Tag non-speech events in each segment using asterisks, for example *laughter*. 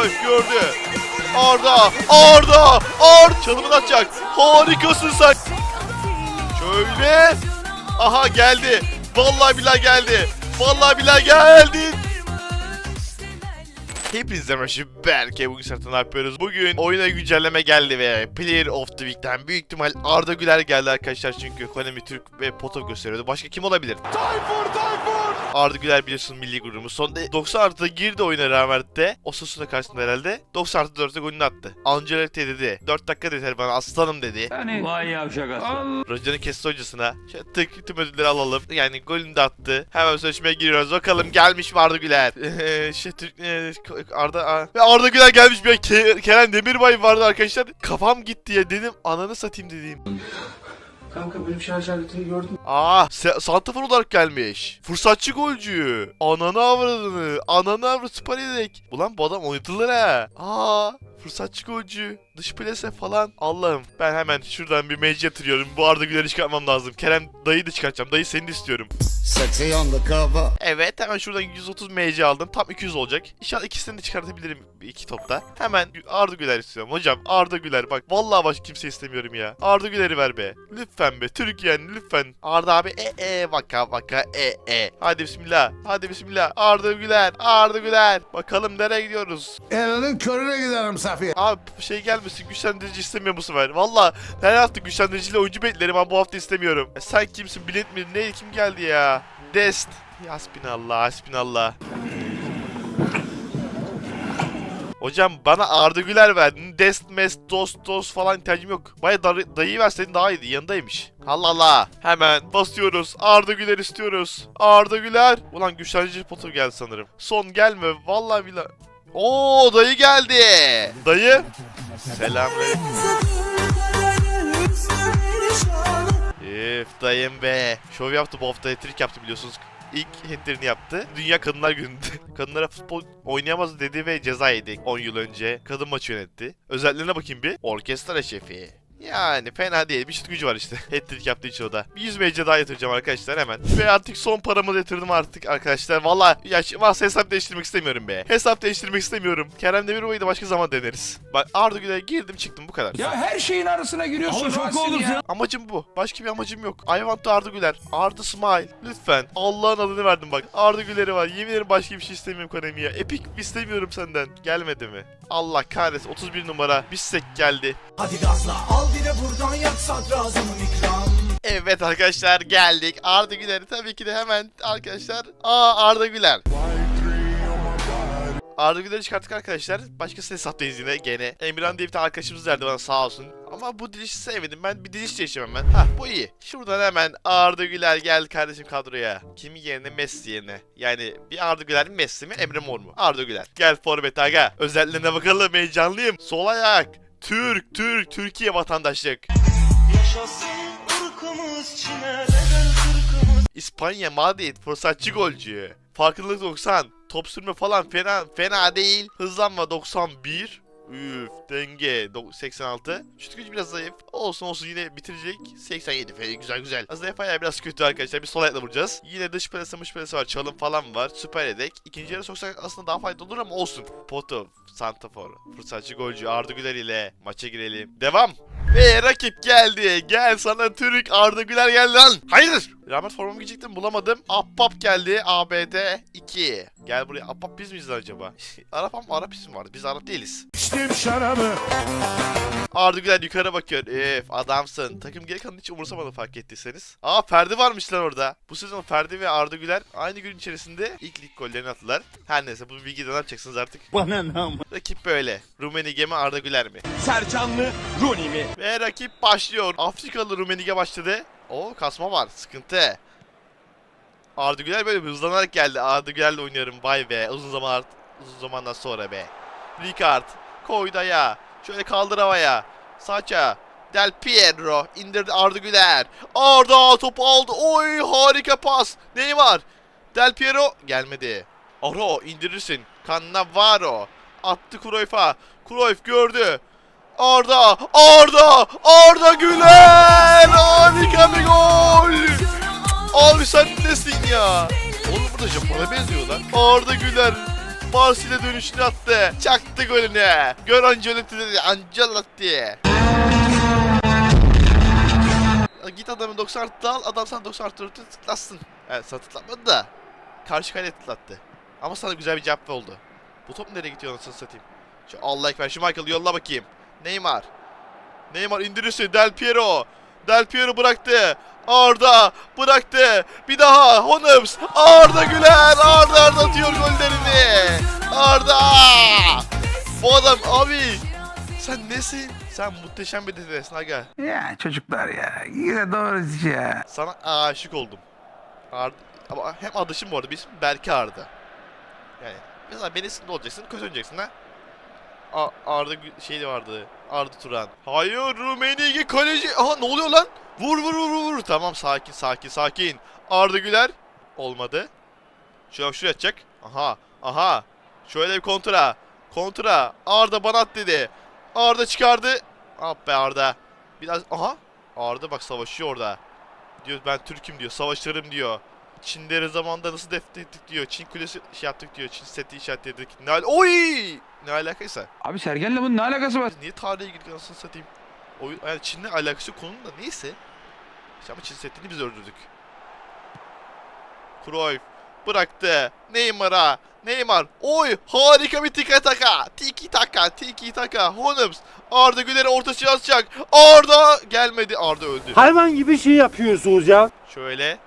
Cruyff gördü. Arda, Arda, Arda çalımını atacak. Harikasın sen. Şöyle. Aha geldi. Vallahi billahi geldi. Vallahi billahi geldi. Hepinize merhaba Berke bugün sırtını yapıyoruz. Bugün oyuna güncelleme geldi ve Player of the Week'ten büyük ihtimal Arda Güler geldi arkadaşlar çünkü Konami Türk ve Potov gösteriyordu. Başka kim olabilir? Arda Güler biliyorsun milli gururumuz. Sonunda 90 artıda girdi oyuna rağmen de Osasuna karşısında herhalde 90 artı 4'te golünü attı. Ancelotti dedi. 4 dakika dedi bana aslanım dedi. Yani Vay yavşak aslan. Rocan'ın kesti hocasına. Şöyle tık tüm ödülleri alalım. Yani golünü de attı. Hemen sözleşmeye giriyoruz. Bakalım gelmiş mi Arda Güler? Eee, *laughs* şey Türk eee, Arda ve Arda Güler gelmiş bir Ke- Kerem Demirbay vardı arkadaşlar. Kafam gitti ya dedim. Ananı satayım dediğim. Kanka benim şarj aletini gördün mü? Aa, se- santrafor olarak gelmiş. Fırsatçı golcü. Ananı avradını. Ananı avradı süper yedek. Ulan bu adam oynatılır ha. Aa, fırsatçı golcü. Dış plase falan. Allah'ım ben hemen şuradan bir meclis yatırıyorum. Bu Arda Güler'i çıkartmam lazım. Kerem dayı da çıkartacağım. Dayı seni de istiyorum. Evet hemen şuradan 130 MC aldım. Tam 200 olacak. İnşallah ikisini de çıkartabilirim iki topta. Hemen Arda Güler istiyorum. Hocam Arda Güler bak. Vallahi başka kimse istemiyorum ya. Arda Güler'i ver be. Lütfen be. Türkiye'nin lütfen. Arda abi e e vaka vaka e e. Hadi bismillah. Hadi bismillah. Arda Güler. Arda Güler. Bakalım nereye gidiyoruz? Elinin körüne giderim Safiye. Abi şey gelmesin güçlendirici istemiyorum bu sefer. Valla her hafta güçlendiriciyle oyuncu beklerim ama bu hafta istemiyorum. E, sen kimsin bilet mi? Ne kim geldi ya? Dest. Hasbinallah hasbinallah. Hocam bana Arda Güler verdin. Dest, mest, dost, dost falan ihtiyacım yok. Baya dar- dayı verseydin daha iyiydi. Yanındaymış. Allah Allah. Hemen basıyoruz. Arda Güler istiyoruz. Arda Güler. Ulan güçlendirici potu geldi sanırım. Son gelme. Vallahi billahi. Oo dayı geldi. Dayı. Selamünaleyküm. Üf dayım be. Şov yaptı bu hafta hat yaptı biliyorsunuz. İlk hatlerini yaptı. Dünya Kadınlar Günü'nde. *laughs* Kadınlara futbol oynayamaz dedi ve ceza yedi 10 yıl önce. Kadın maçı yönetti. Özelliklerine bakayım bir. Orkestra şefi. Yani fena değil. Bir şut gücü var işte. *laughs* Hat-trick yaptığı için o da. Bir 100 MC daha yatıracağım arkadaşlar hemen. Ve artık son paramı da yatırdım artık arkadaşlar. Valla ya varsa hesap değiştirmek istemiyorum be. Hesap değiştirmek istemiyorum. Kerem Demirbay'ı da başka zaman deneriz. Bak Arda Güler'e girdim çıktım bu kadar. Ya her şeyin arasına giriyorsun. Ama Rasim oldum ya. Amacım bu. Başka bir amacım yok. I want to Arda Güler. Arda Smile. Lütfen. Allah'ın adını verdim bak. Arda Güler'i var. Yemin ederim başka bir şey istemiyorum Konami ya. Epic istemiyorum senden. Gelmedi mi? Allah kahretsin. 31 numara. Bissek geldi. Hadi gazla al bir buradan yak sadrazamın ikram Evet arkadaşlar geldik. Arda Güler'i tabii ki de hemen arkadaşlar. Aa Arda Güler. Arda Güler'i çıkarttık arkadaşlar. Başkasının hesaptayız yine gene. Emirhan diye bir tane arkadaşımız verdi bana sağ olsun. Ama bu dilişi sevmedim. Ben bir diliş değiştirmem ben. Hah bu iyi. Şuradan hemen Arda Güler geldi kardeşim kadroya. Kimi yerine Messi yerine. Yani bir Arda Güler mi Messi mi Emre Mor mu? Arda Güler. Gel forvet aga. Özelliklerine bakalım heyecanlıyım. Sol ayak. Türk, Türk, Türkiye vatandaşlık. İspanya Madrid fırsatçı golcü. Farkındalık 90. Top sürme falan fena fena değil. Hızlanma 91. Üf denge do- 86. Şut gücü biraz zayıf. Olsun olsun yine bitirecek. 87 fe güzel güzel. Zayıf ayağı biraz kötü arkadaşlar. Bir sol ayakla vuracağız. Yine dış plase mış plase var. Çalım falan var. Süper yedek. İkinci yarı soksak aslında daha faydalı olur ama olsun. Poto, Santafor, fırsatçı golcü Arda Güler ile maça girelim. Devam. Ve rakip geldi. Gel sana Türk Arda Güler geldi lan. Hayır. Rahmet formamı giyecektim bulamadım. Ahbap geldi. ABD 2. Gel buraya. Ahbap biz miyiz lan acaba? *laughs* Arap ama Arap isim vardı. Biz Arap değiliz. İçtim şarabı. Arda Güler yukarı bakıyor. Üf adamsın. Takım geri kalanını hiç umursamadı fark ettiyseniz. Aa Ferdi varmış lan orada. Bu sezon Ferdi ve Arda Güler aynı gün içerisinde ilk lig gollerini attılar. Her neyse bu bilgiden ne yapacaksınız artık. Bana ne ama. Rakip böyle. Rumenige mi Arda Güler mi? Sercanlı Rooney mi? Ve rakip başlıyor. Afrikalı Rumenige başladı. O kasma var. Sıkıntı. Arda Güler böyle bir hızlanarak geldi. Arda Güler'le oynuyorum. Vay be. Uzun zaman uzun zamandan sonra be. Ricard. Koydu ayağa. Şöyle kaldır havaya. Saça. Del Piero. indirdi Arda Güler. Arda topu aldı. Oy harika pas. Neymar. Del Piero gelmedi. Aro indirirsin. Cannavaro. Attı Cruyff'a. Cruyff gördü. Arda, Arda, Arda Güler! Harika bir gol! Abi sen nesin ya? Oğlum burada Japon'a benziyor lan. Arda Güler. Marsilya dönüşünü attı. Çaktı golünü. Gör Ancelotti dedi. Ancelotti. Git adamı 90 artı al. Adam sana 90 artı dörtü tıklasın. Evet sana tıklatmadı da. Karşı kaleye tıklattı. Ama sana güzel bir cevap oldu. Bu top nereye gidiyor anasını satayım. Şu Allah ekber şu Michael yolla bakayım. Neymar. Neymar indirirse Del Piero. Del Piero bıraktı. Arda bıraktı. Bir daha Honoms. Arda Güler. Arda Arda atıyor gollerini. Arda. Bu adam abi. Sen nesin? Sen muhteşem bir dedesin aga. Ya çocuklar ya yine doğrusu ya. Sana aşık oldum. Arda, ama hem adışım bu arada bizim Berke Arda. Yani mesela beni sinirli olacaksın, kötü oynayacaksın ha. Arda şey vardı. Arda Turan. Hayır Rumenigi kaleci. Aha ne oluyor lan? Vur vur vur, vur. Tamam sakin sakin sakin. Arda Güler olmadı. Şöyle şuraya atacak. Aha aha. Şöyle bir kontra. Kontra. Arda bana at dedi. Arda çıkardı. Ah be Arda. Biraz aha. Arda bak savaşıyor orada. Diyor ben Türk'üm diyor. Savaşırım diyor. Çinleri zamanında nasıl def ettik diyor. Çin kulesi şey yaptık diyor. Çin seti işaretledik. Ne al Oy! Ne alakaysa. Abi Sergen'le bunun ne alakası var? Niye tarihe girdik anasını satayım. Oyun, yani Çin'le alakası konunun da neyse. İşte ama Çin setini biz öldürdük. Cruyff bıraktı. Neymar'a. Neymar. Oy harika bir tiki taka. Tiki taka. Tiki taka. Holmes. Arda Güler'e orta çiğ atacak. Arda gelmedi. Arda öldü. Hayvan gibi şey yapıyorsunuz ya. Şöyle.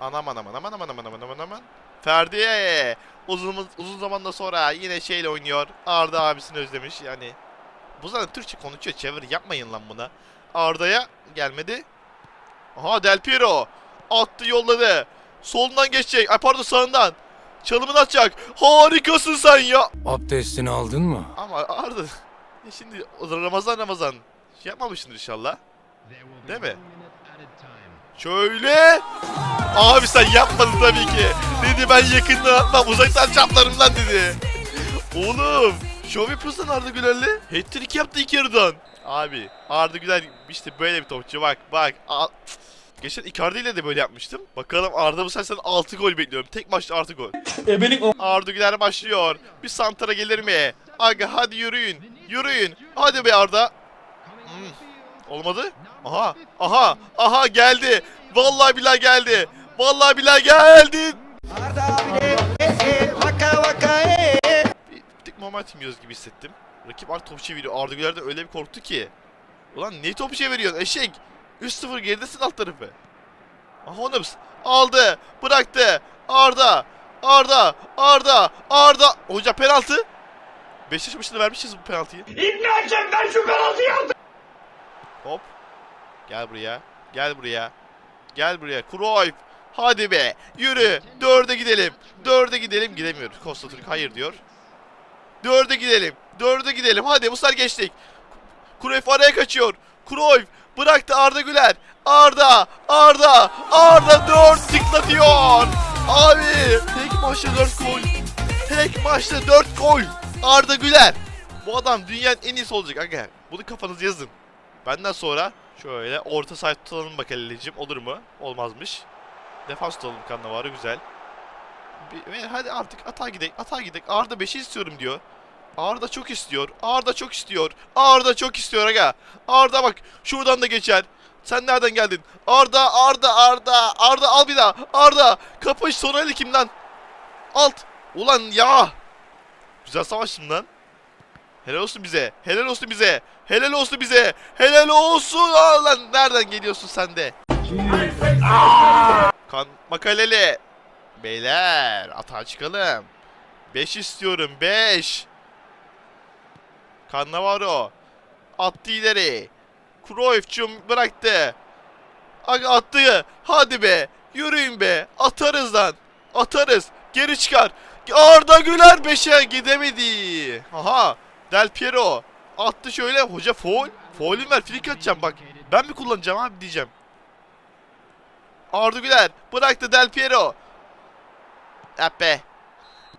Anam anam anam anam anam anam anam anam. Ferdi ee, uzun uzun zamanda sonra yine şeyle oynuyor. Arda abisini özlemiş yani. Bu zaten Türkçe konuşuyor. Çevir yapmayın lan buna. Arda'ya gelmedi. Aha Del Piero. Attı yolladı. Solundan geçecek. Ay pardon sağından. Çalımını atacak. Harikasın sen ya. Abdestini aldın mı? Ama Arda *laughs* şimdi Ramazan Ramazan şey yapmamışsın inşallah. Değil mi? Şöyle. Abi sen yapmadın tabii ki. Dedi ben yakından atmam uzaktan çaplarım lan dedi. Oğlum. Şov yapıyorsun Arda Güler'le. Hat-trick yaptı iki yarıdan. Abi Arda Güler işte böyle bir topçu bak bak. Al. Geçen Icardi ile de böyle yapmıştım. Bakalım Arda bu sefer 6 gol bekliyorum. Tek maçta 6 gol. Arda Güler başlıyor. Bir Santara gelir mi? Aga hadi yürüyün. Yürüyün. Hadi be Arda. Hmm. Olmadı. Aha. Aha. Aha geldi. Vallahi billahi geldi. Vallahi billahi geldi. Bir, bir tık momentum yiyoruz gibi hissettim. Rakip artık topu çeviriyor. Arda Güler de öyle bir korktu ki. Ulan ne topu çeviriyorsun eşek? 3-0 geridesin alt tarafı. Aha Holmes aldı. Bıraktı. Arda. Arda. Arda. Arda. Hoca penaltı. Beşiktaş maçında vermişiz bu penaltıyı. İbnacım ben şu penaltıyı. Hop. Gel buraya. Gel buraya. Gel buraya. Cruyff. Hadi be. Yürü. Dörde gidelim. Dörde gidelim. Gidemiyoruz. Costa Türk hayır diyor. Dörde gidelim. Dörde gidelim. Hadi bu sefer geçtik. Cruyff araya kaçıyor. Cruyff bıraktı Arda Güler. Arda. Arda. Arda dört tıklatıyor. Abi. Tek maçta dört gol. Tek maçta dört gol. Arda Güler. Bu adam dünyanın en iyisi olacak aga. Bunu kafanıza yazın. Benden sonra şöyle orta saha tutalım bak Elicim. Olur mu? Olmazmış. Defans tutalım Cannavaro güzel. Bir, hadi artık ata gidelim. Ata gidelim. Arda 5'i istiyorum diyor. Arda çok istiyor. Arda çok istiyor. Arda çok istiyor aga. Arda bak şuradan da geçer. Sen nereden geldin? Arda, Arda, Arda. Arda al bir daha. Arda. Kapış son eli kimden? Alt. Ulan ya. Güzel savaştın lan. Helal olsun bize. Helal olsun bize. Helal olsun bize. Helal olsun. Aa, lan nereden geliyorsun sen de? Kan makaleli. Beyler atağa çıkalım. 5 istiyorum 5. Cannavaro. Attı ileri. Cruyff'cum bıraktı. Aga attı. Hadi be. Yürüyün be. Atarız lan. Atarız. Geri çıkar. Arda Güler 5'e gidemedi. Aha. Del Piero. Attı şöyle. Hoca foul. Foul'ün ver. Flick atacağım bak. Ben mi kullanacağım abi diyeceğim. Arda Güler. Bıraktı Del Piero. Epe.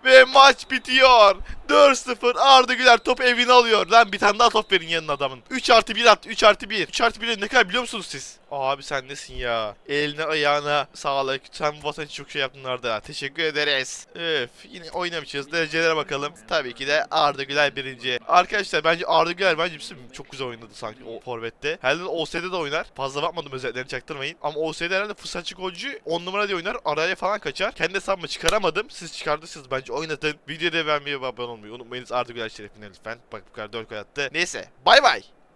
Ve maç bitiyor. 4-0 Arda Güler top evine alıyor. Lan bir tane daha top verin yanına adamın. 3 artı 1 at. 3 artı 1. 3 artı 1 ne kadar biliyor musunuz siz? Abi sen nesin ya? Eline ayağına sağlık. Sen bu vatan çok şey yaptın Arda. Teşekkür ederiz. Öf yine oynamışız. Derecelere bakalım. Tabii ki de Arda Güler birinci. Arkadaşlar bence Arda Güler bence bizim çok güzel oynadı sanki o forvette. Herhalde OS'de de oynar. Fazla bakmadım özelliklerini çaktırmayın. Ama OS'de herhalde fırsatçı golcü 10 numara diye oynar. Araya falan kaçar. Kendi hesabımı çıkaramadım. Siz çıkardıysanız bence oynatın. Videoda beğenmeyi ve abone olmayı unutmayınız. Arda Güler şerefine lütfen. Bak bu kadar 4 gol attı. Neyse. Bay bay.